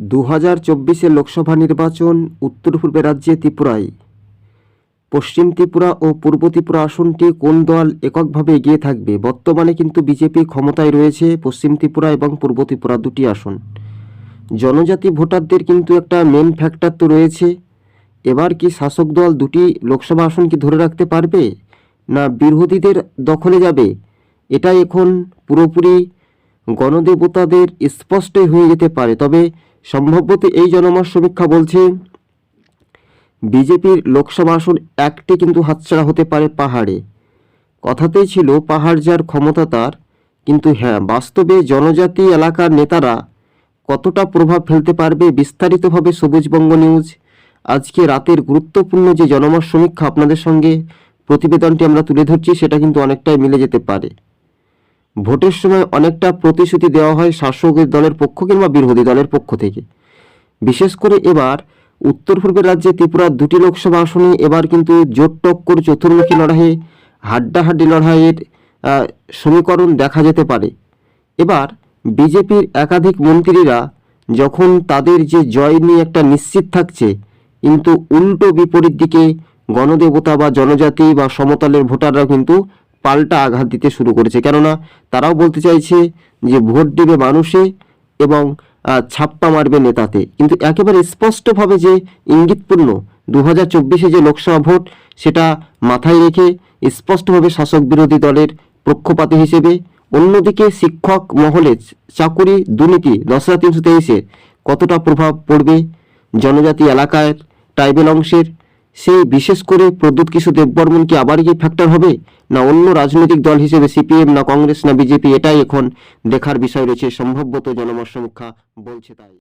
দু হাজার চব্বিশের লোকসভা নির্বাচন উত্তর পূর্বে রাজ্যে ত্রিপুরায়। পশ্চিম ত্রিপুরা ও পূর্ব ত্রিপুরা আসনটি কোন দল এককভাবে এগিয়ে থাকবে? বর্তমানে কিন্তু বিজেপি ক্ষমতায় রয়েছে পশ্চিম ত্রিপুরা এবং পূর্ব ত্রিপুরা দুটি আসন। জনজাতি ভোটারদের কিন্তু একটা মেন ফ্যাক্টর তো রয়েছে। এবার কি শাসক দল দুটি লোকসভা আসন কি ধরে রাখতে পারবে? না বিরোধীদের দখলে যাবে? এটা এখন পুরোপুরি গণদেবতাদের স্পষ্টই হয়ে যেতে পারে। তবে সম্ভবত এই জনমত সমীক্ষা বলছে, বিজেপির লোকসভা আসন একটি কিন্তু হাতছাড়া হতে পারে পাহাড়ে। কথাতেই ছিল, পাহাড় যার ক্ষমতা তার, কিন্তু হ্যাঁ বাস্তবে জনজাতি এলাকার নেতারা কতটা প্রভাব ফেলতে পারবে বিস্তারিতভাবে সবুজবঙ্গ নিউজ। আজকে রাতের গুরুত্বপূর্ণ যে জনমত সমীক্ষা আপনাদের সঙ্গে প্রতিবেদনটি আমরা তুলে ধরছি, সেটা কিন্তু অনেকটাই মিলে যেতে পারে। ভোটের সময় অনেকটা প্রতিশ্রুতি দেওয়া হয় শাসকের দলের পক্ষ কিংবা বিরোধী দলের পক্ষ থেকে। বিশেষ করে এবার উত্তর পূর্বের রাজ্যে ত্রিপুরার দুটি লোকসভা আসনে, এবার কিন্তু জোট টক্কর চতুর্মুখী লড়াইয়ে, হাড্ডাহাড্ডি লড়াইয়ের সমীকরণ দেখা যেতে পারে। এবার বিজেপির একাধিক মন্ত্রীরা যখন তাদের যে জয় নিয়ে একটা নিশ্চিত থাকছে, কিন্তু উল্টো বিপরীত দিকে গণদেবতা বা জনজাতি বা সমতলের ভোটাররা কিন্তু পাল্টা আঘাত দিতে শুরু করেছে। কেননা তারাও বলতে চাইছে যে ভোট দেবে মানুষে এবং ছাপ্পা মারবে নেতাতে। কিন্তু একেবারে স্পষ্টভাবে যে ইঙ্গিতপূর্ণ দু হাজার চব্বিশে যে লোকসভা ভোট, সেটা মাথায় রেখে স্পষ্টভাবে শাসক বিরোধী দলের পক্ষপাতী হিসেবে অন্যদিকে শিক্ষক মহলে চাকুরি দুর্নীতি দশ হাজার তিনশো তেইশে কতটা প্রভাব পড়বে? জনজাতি এলাকায় ট্রাইবেল অংশের সেই বিশেষ করে প্রদ্যুৎ কিশোর দেববর্মন কি আবার কি ফ্যাক্টর হবে? না অন্য রাজনৈতিক দল হিসেবে সিপিএম না কংগ্রেস, না বিজেপি এটাই এখন দেখার বিষয় রয়েছে। সম্ভবত জনমত সমীক্ষা বলছে তাই।